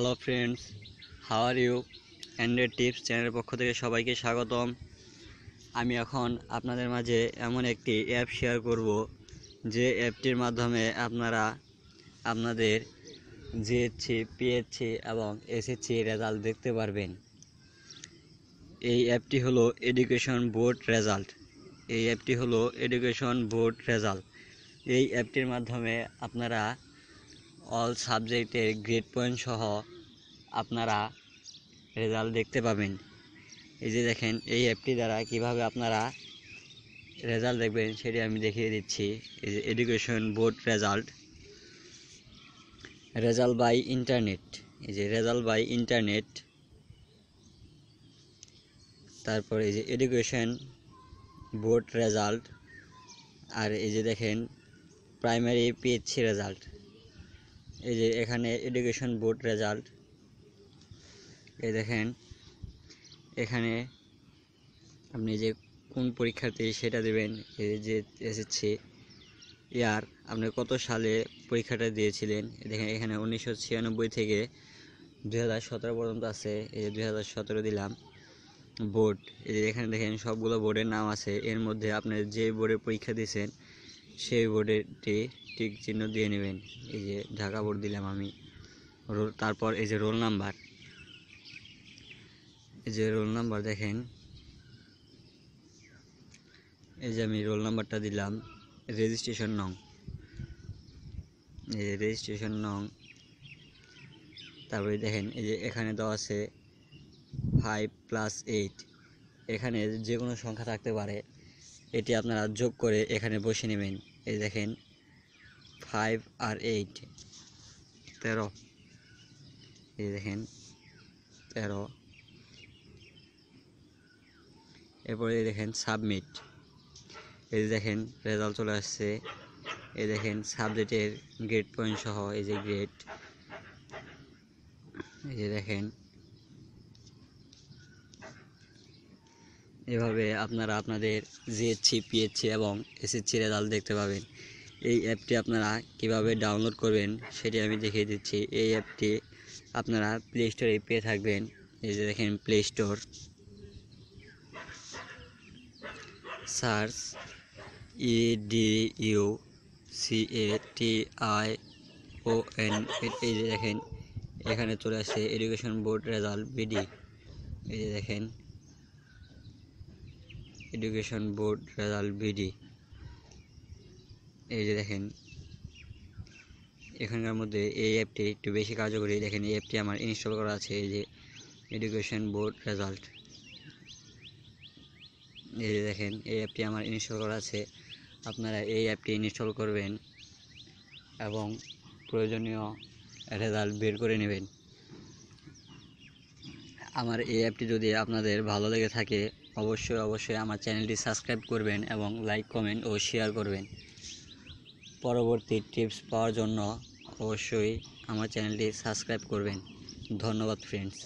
Hello friends how are you android tips চ্যানেলের পক্ষ থেকে সবাইকে স্বাগতম। আমি এখন আপনাদের মাঝে এমন একটি অ্যাপ শেয়ার করব, যে অ্যাপটির মাধ্যমে আপনারা আপনাদের জিএসসি পিএসসি এবং এসএসসি রেজাল্ট দেখতে পারবেন। এই অ্যাপটি হলো এডুকেশন বোর্ড রেজাল্ট এই অ্যাপটি হলো এডুকেশন বোর্ড রেজাল্ট এই অ্যাপটির মাধ্যমে আপনারা অল সাবজেক্টের গ্রেড পয়েন্ট সহ আপনারা রেজাল্ট দেখতে পাবেন। এই যে দেখেন, এই অ্যাপটি দ্বারা কীভাবে আপনারা রেজাল্ট দেখবেন সেটি আমি দেখিয়ে দিচ্ছি। এই যে education board result result by internet এই যে রেজাল্ট বাই ইন্টারনেট তারপর এই যে এডুকেশন বোর্ড রেজাল্ট আর এই যে দেখেন প্রাইমারি পিএইচসি রেজাল্ট এই যে এখানে এডুকেশন বোর্ড রেজাল্ট এই দেখেন, এখানে আপনি যে কোন পরীক্ষার্থী সেটা দেবেন, এই যে এসেছে ইয়ার, আপনি কত সালে পরীক্ষাটা দিয়েছিলেন? দেখেন, এখানে উনিশশো ছিয়ানব্বই থেকে দুই হাজার সতেরো পর্যন্ত আছে, এই যে দুই হাজার সতেরো দিলাম বোর্ড এই যে এখানে দেখেন, সবগুলো বোর্ডের নাম আছে, এর মধ্যে আপনি যে বোর্ডে পরীক্ষা দিয়েছেন সেই বোর্ডেরটি টিক চিহ্ন দিয়ে নেবেন। এই যে ঢাকা বোর্ড দিলাম আমি। রোল তারপর এই যে রোল নাম্বার এই যে রোল নাম্বার দেখেন। এই যে আমি রোল নাম্বারটা দিলাম। রেজিস্ট্রেশন নং। এই যে রেজিস্ট্রেশন নং। তারপরে দেখেন, এই যে এখানে দেওয়া আছে ফাইভ প্লাস এইট এখানে যে কোনো সংখ্যা থাকতে পারে। এটি আপনারা যোগ করে এখানে বসে নেবেন। এই দেখেন ফাইভ আর এইট তেরো। এই দেখেন, তেরো। এরপরে এই দেখেন সাবমিট এই দেখেন রেজাল্ট চলে আসছে। এই দেখেন সাবজেক্টের গ্রেড পয়েন্ট সহ এই যে গ্রেড এই যে দেখেন এভাবে আপনারা আপনাদের জিএসসি পিএসসি এবং এসএসসি রেজাল্ট দেখতে পাবেন। এই অ্যাপটি আপনারা কীভাবে ডাউনলোড করবেন সেটি আমি দেখিয়ে দিচ্ছি। এই অ্যাপটি আপনারা প্লে স্টোরে পেয়ে থাকবেন। এই যে দেখেন play store search E D U C A T I O N এই যে দেখেন, এখানে চলে আসছে এডুকেশন বোর্ড রেজাল্ট বিডি এই যে দেখেন এডুকেশন বোর্ড রেজাল্ট বিডি এই যে দেখেন, এখানকার মধ্যে এই অ্যাপটি একটু বেশি কার্যকরী। দেখেন, এই অ্যাপটি আমার ইনস্টল করা আছে, এই যে এডুকেশন বোর্ড রেজাল্ট এই যে দেখেন, এই অ্যাপটি আমার ইনস্টল করা আছে। আপনারা এই অ্যাপটি ইনস্টল করবেন এবং প্রয়োজনীয় রেজাল্ট বের করে নেবেন। আমার এই অ্যাপটি যদি আপনাদের ভালো লেগে থাকে অবশ্যই অবশ্যই আমার চ্যানেলটি সাবস্ক্রাইব করবেন এবং লাইক, কমেন্ট ও শেয়ার করবেন। পরবর্তী টিপস পাওয়ার জন্য অবশ্যই আমার চ্যানেলটি সাবস্ক্রাইব করবেন। ধন্যবাদ ফ্রেন্ডস